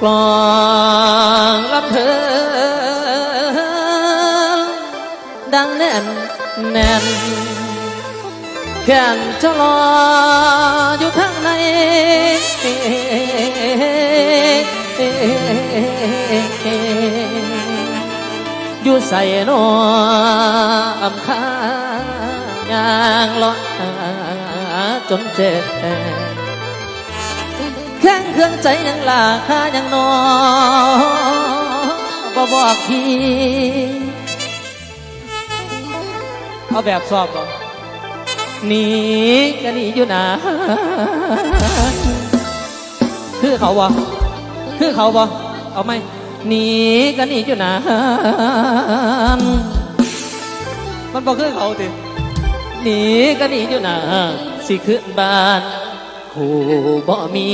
กลองลำเพลินดังแน่นแน่นแขนจะรออยู่ข้างในอยู่ใส่นออำคายางลาะหาจนเจ็บ แข้งเครื่องใจยังลาคายังนอบ่บอกพี่เอาแบบสอบก่หนีก็หนีอยู่นะคือเขาบ่คือเขาบ่เอาไหมหนีก็หนีอยู่นะมันบอกคือเขาติหนีก็หนีอยู่นะสิขึ้นบ้าน คู่บ่มี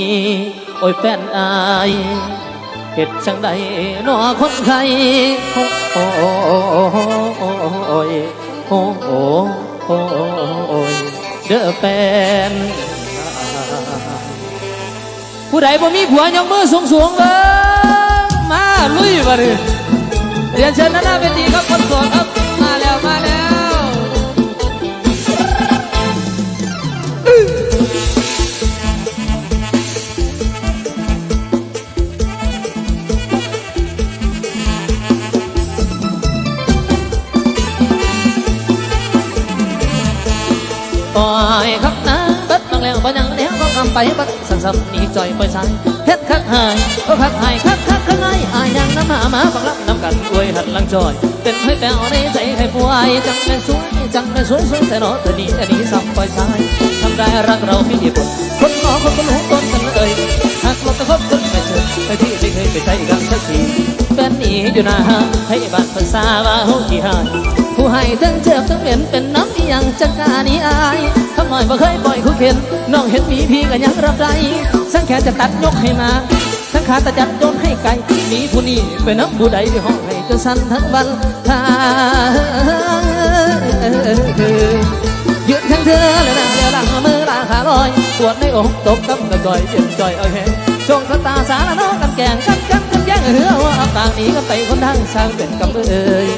โอ้ยแฟนอายเห็ดจังใดหนอคนไทยโอ้โอ้โอ้ยโอ้โอโอ้ยเด้อแฟนผู้ใดบ่มีผัวยกมือสูงสูงๆเลยมาลุยมาดิเรียนเชิญหน้าเวทีครับคนสดครับ ไปบัดสั่งสับนี่จอยปล่อยสายเฮ็ดคักหายก็คักหายคักคักข้างอายยังน้ำหามาบังรับน้ำกันอวยหันลังจอยเป็นให้แป้วในใจให้ป่วยจังแม่สวยจังแม่สวยสวยแต่เนาะเธอดีอันนี้สับปล่อยสายทำได้รักเรามีเหตุผลคนหมอคนคนหูต้นกันเอ่ยหากเราตะคบกันไม่เจอไม่ที่ไม่เคยไปใจกันสักที เป็นหนีอยู่นะให้บ้านภาษาว่าเฮาขี้หายผู้ให้ทั้งเจ็บทั้งเหม็นเป็นน้ำที่ยังจังกานี้อายทำหน่อยบ่เคยปล่อยคู่เข็นน้องเห็นมีพี่ก็ยังรับได้สังแขนจะตัดยกให้มาทั้งขาตะจัดโยนให้ไกลมีผู้นี้เป็นน้ำผู้ใดที่ห้องให้จนสั่นทั้งวันทายืนทั้งเธอและนางเดียวหลังมือลาขาลอยปวดในอกตกกับกระจอยเจ็บจ่อยเอาแหงจงสตาสารน้องกันแกงกันกัน เหือว่าอาต่างนี้ก็ไปคนทางสร้างเป็นกำเอ่ย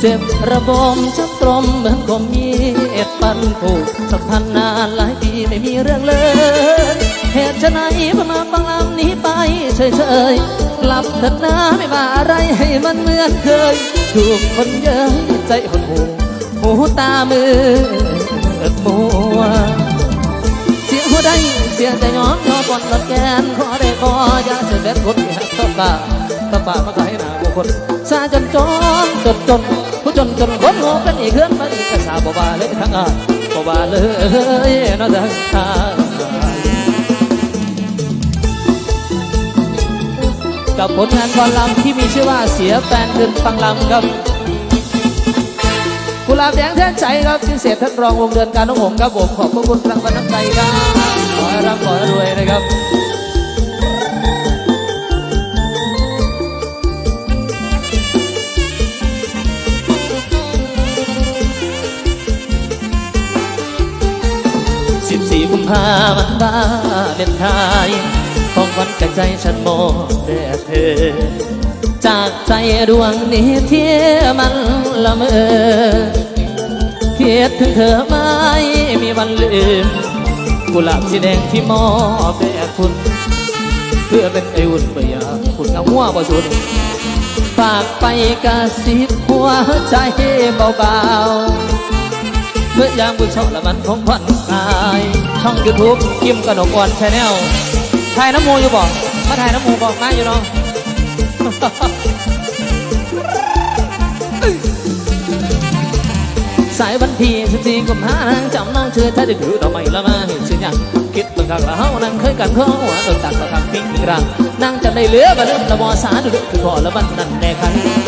เจ็บระบมช้ำตรมเหมือนคมมีเอ็ดปันผูกสัมพันธ์นานหลายปีไม่มีเรื่องเลย เหตุไฉนพิ่งมาฟังลำนี้ไปเฉยๆ กลับเถิดนะไม่ว่าอะไรให้มันเหมือนเคยถูกคนเยอะใจหดหูหูตามือเอิดมัวเสียหัวได้เสียใจย้อน ย้อนก่อนลดแกนขอได้ขออย่าเสียเด็ดคนที่หักตบตาตบปามาขายหน้าบุคคลซาจนจนจนจนผู้จนจนคนโง่กันอีกเคลื่อนมาอีกกระสาบ่บาเลยทั้งอะบ่บาเลยนะทั้งทากับผลงานกรลำที่มีชื่อว่าเสียแฟนคืนฟังลำครับ หลาบแดงแทนใจครับพิเศษท่านรองวงเดือนการน้องหงครับผมขอบพระคุณรางวัลน้ำใจครับขอให้ร่ำขอให้รวยนะครับสิบสี่กุมภาพันธ์บ้าเป็นไทยของวันกับใจฉันมองแต่เธอ จากใจดวงนี้ที่มันละเมอ คิดถึงเธอไม่มีวันลืม กุหลาบสีแดงที่มอบแด่คุณ เพื่อเป็นไออุ่นเบียคุณเอาหัวบ่สุดฝากไปกระซิบหัวใจเบาๆเมื่อยามบุญชอบละมันของขวัญตาย ช่องยูทูบกิมกระหนกวันชาแนลถ่ายน้ำมูอยู่บอกมาถ่ายน้ำมูบอกมาอยู่เนาะ สายวันที่สิบสี่กุมภาพันธ์จำน้องเชื่อถ้าจะถือดอกไม้ละมาเห็นสิ่อยังคิดบางครั้งละเฮานั่งเคยกันเข้าหัวเอิงตักละคำปิ้งรังนั่งจำได้เหลือบ่ลืมละบอสาดุดคือขอละบันนั่นแน่คัน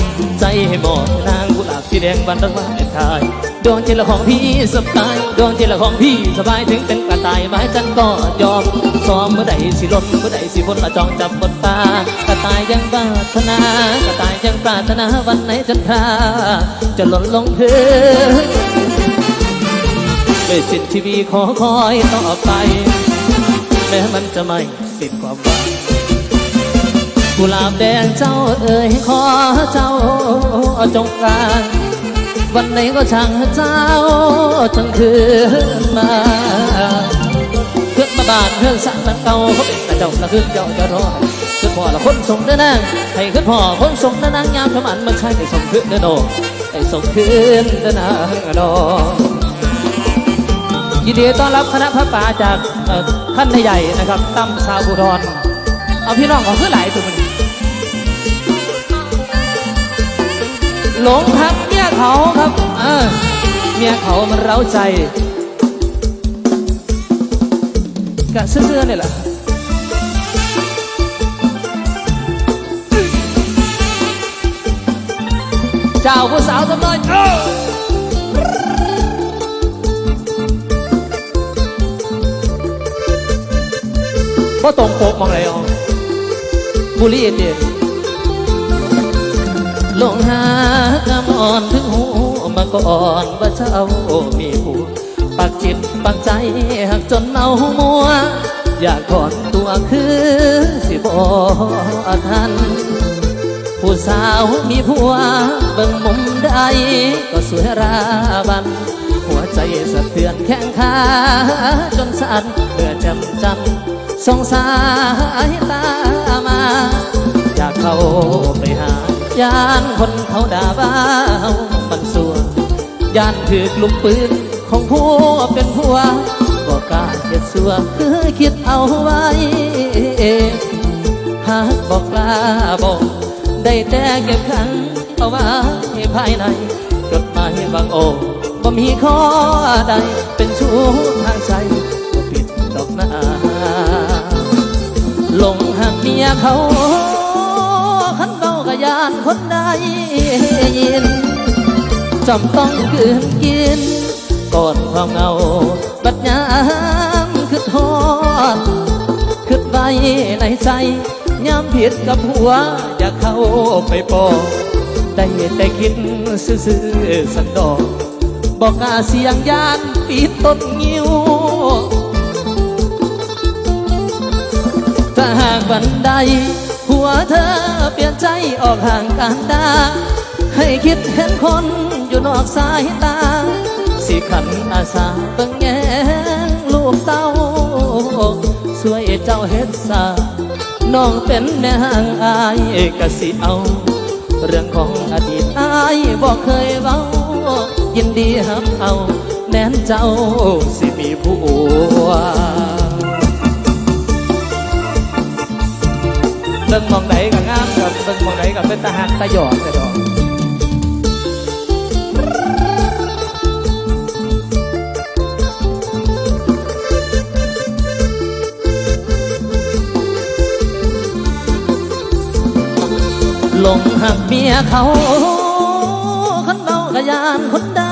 ใจให้หมดนางกุหลาบสีแดงบันรักว่าเป็นทายดวงจิตละของพี่สบายดวงจิตละของพี่สบายถึงเป็นกระต่ายไม้จันก็ยอมซ้อมเมื่อใดสิลมเมื่อใดสิฝนละจองจับบทตากระต่ายยังปรารถนากระต่ายยังปรารถนาวันไหนจันทาจะหล่นลงพื้นด้วยสิทธิทีวีขอคอยต่อไป แม้มันจะไม่สสิ้นความหวัง กุหลาบแดงเจ้าเอ่ยขอเจ้าจงกางวันไหนก็ช่างเจ้าจงคืนมาเพื่อนมาบานเพื่อนสั่งนักเก่าเขาเป็นกระเจ้าละขึ้นเจ้าจะรอขึ้นพ่อละคนส่งเด้อนางให้ขึ้นพ่อคนส่งเด้อนางยามขมันมันใช่ให้ส่งขึ้นเด้อโนให้ส่งขึ้นเด้อนางดอยินดีต้อนรับคณะพระป่าจากเอ่อท่านใหญ่นะครับตั้มชาวบุรอนเอาพี่น้องของเพื่อหลายตัวมัน หลงทักเมียเขาครับเออเมียเขามันเร้าใจกะเสื้อๆนี่แหละเจ้าผู้สาวจำเลยเอ้าบ่ตรงปกมองไรอ๋อบุรีเด็ด ลงหากำอ่อนถึงหูมาก่อนว่าเจ้ามีผัวปักจิตปักใจหักจนเมามัว อยากถอนตัวคือสิบอทัน ผู้สาวมีผัวเบิ่งมุมใดก็สวยราบัน หัวใจสะเทือนแข้งขาจนสั่นเพื่อจำจันสงสายตามา อยากเข้าไปหา ยานคนเขาด่าบ้าวมันสัวย่านถือกลุ่มปืนของผัวเป็นผัวก็กล้าเจ็ดสัวคือคิดเอาไว้หากบอกกล้าบอกได้แต่เก็บขังเอาไว้ภายในจดหมายบางโอบ่มีข้อใดเป็นชู้ทางใจก็ปิดดอกหน้าลงหักเมียเขาานคนใดยินจำต้องคืนกินก่อนความเงา บัดยามคือทอดคือไว้ในใจยามผิดกับหัว อยากเข้าไปปอกได้แต่คิดซื่อสันดอก บอกกาเสียงยานปิดต้นงิ้วถ้าหากวันใด หัวเธอเปลี่ยนใจออกห่างกันดาให้คิดเห็นคนอยู่นอกสายตา สิขันอาสาเบิ่งแยงลูกเต้าสวยเจ้าเฮ็ดสาน้องเป็นแม่หางอายกะสิเอา เรื่องของอดีตอายบอกเคยเว้า ยินดีฮับเอาแม้นเจ้าสิมีผัว งมองไหนก็งามครับเบิ่งมองไหนก็เป็นตาหักตาหยอดแต่ดอกหลงหักเมียเขาคนเมากะยานคนใด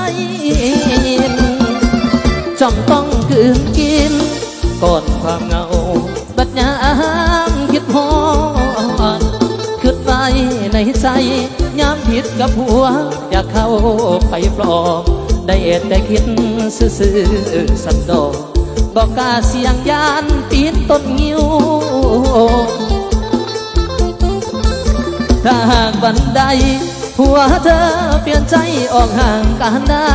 จำต้องคืนกินก่อนความเงา ในใจยามผิดกับผัว อยากเข้าไปปลอบได้แต่คิดซื่อสันดอกบอกกาเสียงยานปีนต้นงิ้วถ้าหากวันใดผัวเธอเปลี่ยนใจออกห่างกันดา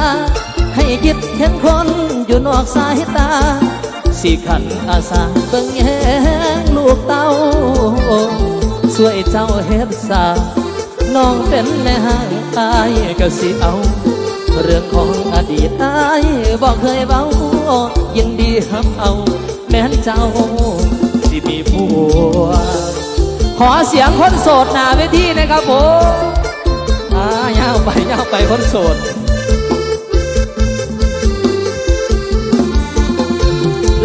ให้คิดเห็นคนอยู่นอกสายตาสิขันอาสาเบิ่งแยงลูกเต้า สวยเจ้าเฮ็ดสาน้องเป็นแม่ห้างอายก็สิเอา เรื่องของอดีตอายบอกเคยเบายินดีฮับเอา แม้นเจ้าสิมีผัวขอเสียงคนโสดหน้าเวทีนะครับผมอ่ายาวไปยาวไปคนโสด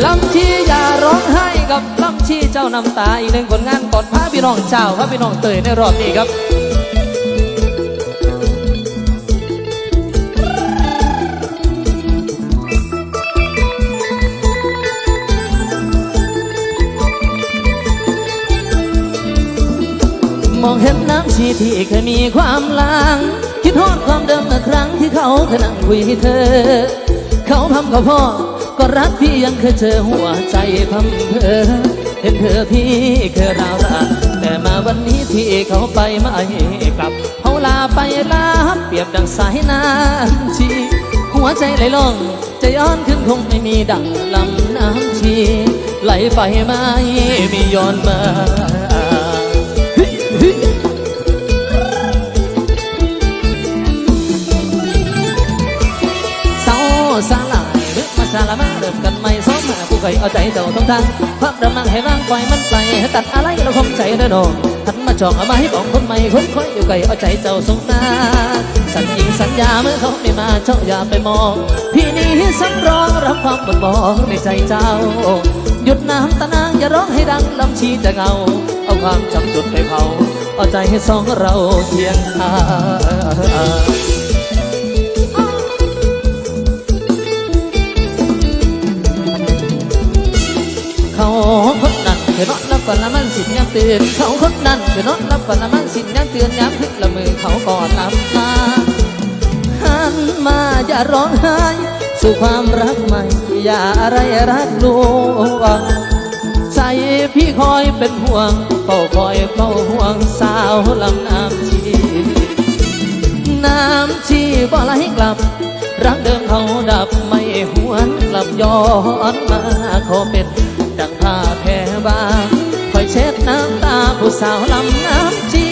ลำชีอย่าร้องไห้กับลำชีเจ้าน้ำตาอีกหนึ่งผลงานก่อนพระพี่น้องเจ้าพระพี่น้องเตยในรอบนี้ครับมองเห็นน้ำชีที่เคยมีความลาง คิดฮอดความเดิมเมื่อครั้งที่เขาเคยนั่งคุยเธอ เขาพำกับพ่อ ก็รักพี่ยังเคยเจอหัวใจพำเพอเห็นเธอพี่เคยราวราแต่มาวันนี้ที่เขาไปไม่กลับเขาลาไปลาเปรียบดังสายน้ำชี หัวใจไหลลงใจย้อนขึ้นคงไม่มีดังลำน้ำชี ไหลไปไม่มีย้อนมา อมมาผู้เคยเอาใจเจ้าทงทางพักระมังให้ร่างปล่อยมันไปตัดอะไรเราคมใจเด้อน้องทันมาจองเอามาให้ของคนใหม่คนคอยอยู่ไกลเอาใจเจ้าสงนาสัญญิงสัญญาเมื่อเขาไม่มาเจ้าอย่าไปมองพี่นี่สำรองรับความบนบอกในใจเจ้า หยุดน้ำตานางอย่าร้องให้ดังลำชีจะเงา เอาความจำจุดไปเผาเอาใจให้สองเราเคียงข้าง เขาคนนั้นคือนอนรับฝันละมันสินยังตื่นเขาคนนั้นคือนอนรับฝันละมันสินยังตื่นย้ำพลิกละมือเขาก่อนลำมาหันมาอย่าร้องไห้สู่ความรักใหม่ อย่าอะไรรักลวงใจพี่คอยเป็นห่วงเฝ้าคอยเฝ้าห่วงสาวลำน้ำชีน้ำชีบ่ไหลกลับ รักเดิมเขาดับไม่หวนกลับย้อนมาขอเป็น ดังผ้าแพรบาคอยเช็ดน้ำตาผู้สาวลำน้ำชี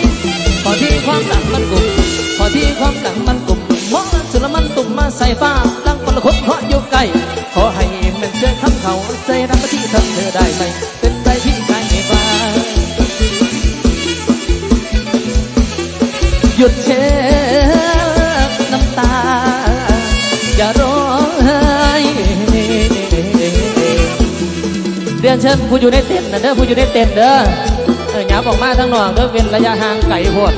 พอที่ความหลังมันกลุ่มพอที่ความหลังมันกลุ่มมองสุดมันตุ่มมาใส่ฟ้าตั้งคนละคนเพราะอยู่ไกลขอให้มันเจอคำเขาใจรักมาที่ทำเธอได้ไหมเป็นใจพี่ใจไม่ฟ้าหยุดเช็ด นเชิญผู้อยู่ในเต็นท์นะเด้อผู้อยู่ในเต็นท์เด้อเออหยาบอกมาทั้งนองเด้อเว้นระยะห่างไกลโพด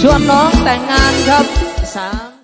ชวนน้องแต่งงานครับ